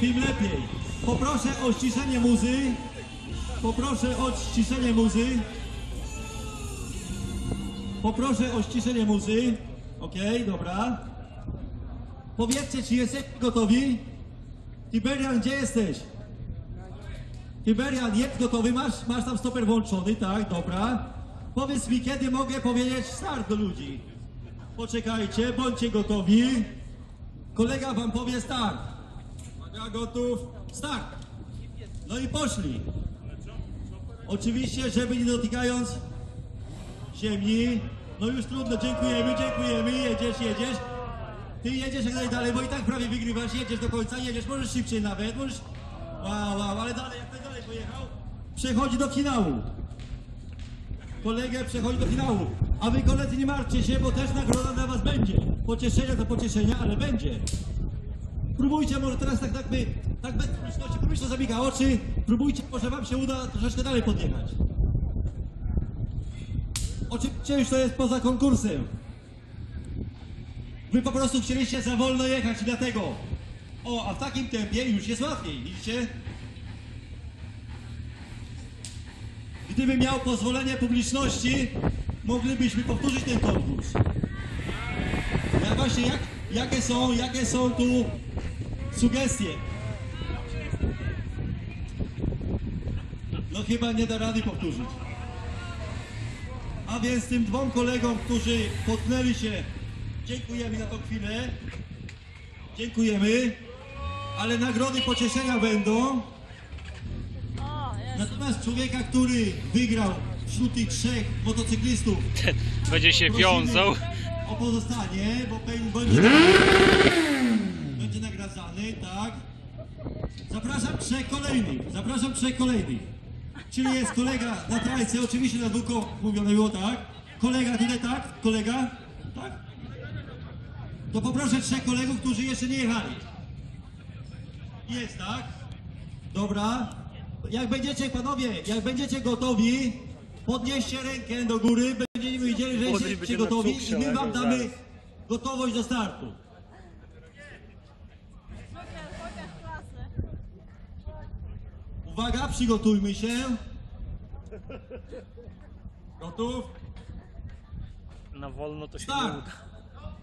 tym lepiej. Poproszę o ściszenie muzy. Poproszę o ściszenie muzy. Poproszę o ściszenie muzy. Okej, dobra. Powiedzcie, czy jesteście gotowi? Tiberian, gdzie jesteś? Tiberian, jest gotowy? Masz, masz tam stoper włączony, tak? Dobra. Powiedz mi, kiedy mogę powiedzieć start do ludzi? Poczekajcie, bądźcie gotowi. Kolega wam powie start. Uwaga, gotów. Start. No i poszli. Oczywiście, żeby nie dotykając ziemi. No już trudno, dziękujemy, dziękujemy. Jedziesz, jedziesz. Ty jedziesz jak najdalej, bo i tak prawie wygrywasz. Jedziesz do końca, jedziesz, możesz szybciej nawet, możesz... Wow, wow, ale dalej, jak najdalej pojechał. Przechodzi do finału. Kolegę przechodzi do finału. A wy koledzy nie martwcie się, bo też nagroda dla was będzie. Pocieszenia to pocieszenia, ale będzie. Próbujcie może teraz tak, tak by, tak bez publiczności, publiczność zamyka oczy. Próbujcie, może wam się uda troszeczkę dalej podjechać. Oczywiście już to jest poza konkursem. Wy po prostu chcieliście za wolno jechać i dlatego. O, a w takim tempie już jest łatwiej, widzicie? Gdybym miał pozwolenie publiczności, moglibyśmy powtórzyć ten konkurs. Ja właśnie, jak, jakie są, jakie są tu sugestie? No chyba nie da rady powtórzyć. A więc tym dwóm kolegom, którzy potknęli się, dziękujemy na tą chwilę. Dziękujemy. Ale nagrody pocieszenia będą. Natomiast człowieka, który wygrał wśród tych trzech motocyklistów, Będzie się wiązał. O pozostanie, bo będzie tak. Zapraszam trzech kolejnych. Zapraszam trzech kolejnych. Czyli jest kolega na trajce, oczywiście na dwóch mówione było, tak? Kolega tutaj, tak? Kolega? Tak? To poproszę trzech kolegów, którzy jeszcze nie jechali. Jest, tak? Dobra. Jak będziecie, panowie, jak będziecie gotowi, podnieście rękę do góry, będziemy wiedzieli, że jesteście gotowi i my wam damy gotowość do startu. Uwaga, przygotujmy się. Gotów? Na wolno to się nie Start! uda.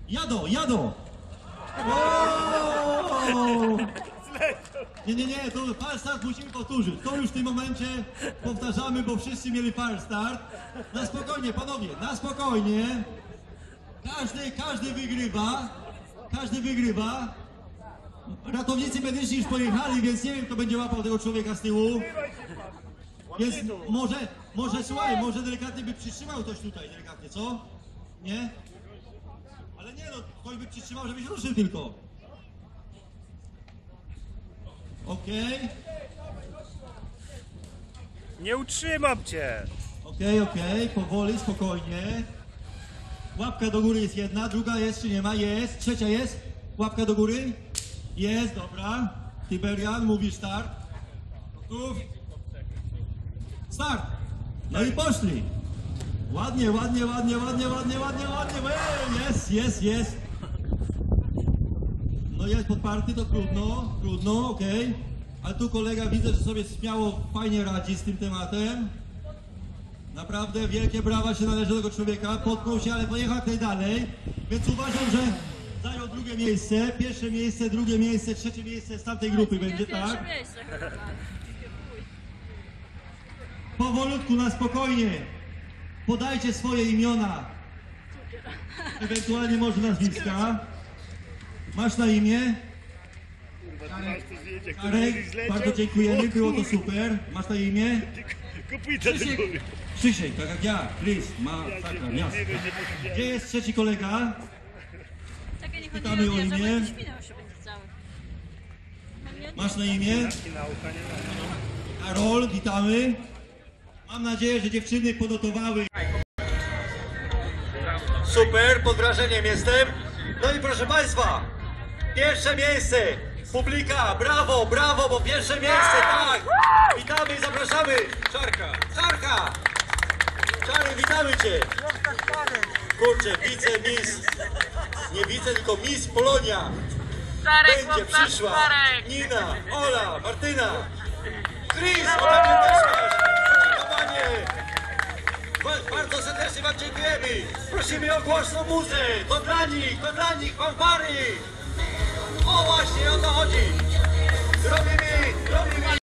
Jadą, jadą! Wow! Nie, nie, nie, to fal start musimy powtórzyć. To już w tym momencie powtarzamy, bo wszyscy mieli fal start. Na spokojnie, panowie, na spokojnie. Każdy, każdy wygrywa. Każdy wygrywa. Ratownicy medyczni już pojechali, więc nie wiem, kto będzie łapał tego człowieka z tyłu. Może, może słuchaj, może delikatnie by przytrzymał coś tutaj, delikatnie, co? Nie? Ale nie no, ktoś by przytrzymał, żebyś ruszył tylko. Okej, Nie utrzymam cię! okej, okej, powoli, spokojnie. Łapka do góry jest jedna, druga jest czy nie ma? Jest, trzecia jest. Łapka do góry? Jest, dobra. Tiberian, mówisz start. Gotów? Start! No i poszli. Ładnie, ładnie, ładnie, ładnie, ładnie, ładnie, ładnie. Jest, jest, jest. No jest podparty, to trudno, trudno, okej. Ale tu kolega widzę, że sobie śmiało, fajnie radzi z tym tematem. Naprawdę wielkie brawa się należy do tego człowieka. Potknął się, ale pojechał jak najdalej. Więc uważam, że zajął drugie miejsce. Pierwsze miejsce, drugie miejsce, trzecie miejsce z tamtej grupy będzie, Pierwsze tak? miejsce chyba. Powolutku, na spokojnie. Podajcie swoje imiona. Ewentualnie może nazwiska. Masz na imię? Arek, bardzo dziękujemy, było to super. Masz na imię? Kopyta do góry. Krzysiek, tak jak ja. Chris, ma, tak, jasne. Gdzie jest trzeci kolega? Chodzi o nie, Masz na imię? Karol, witamy. Mam nadzieję, że dziewczyny ponotowały. Super, pod wrażeniem jestem. No i proszę Państwa, pierwsze miejsce. Publika, brawo, brawo, bo pierwsze miejsce, tak. Witamy i zapraszamy. Czarka, Czarka. Czary, witamy Cię. Kurczę, wice, miss nie widzę, tylko Miss Polonia. Starek, Będzie chłopca, przyszła starek. Nina, Ola, Martyna, Chris, Ola Pięteczkarz. Bardzo serdecznie Wam dziękujemy. Prosimy o głośną muzę. To dla nich, to dla nich, fanfary. O właśnie, o to chodzi. Robimy, robimy.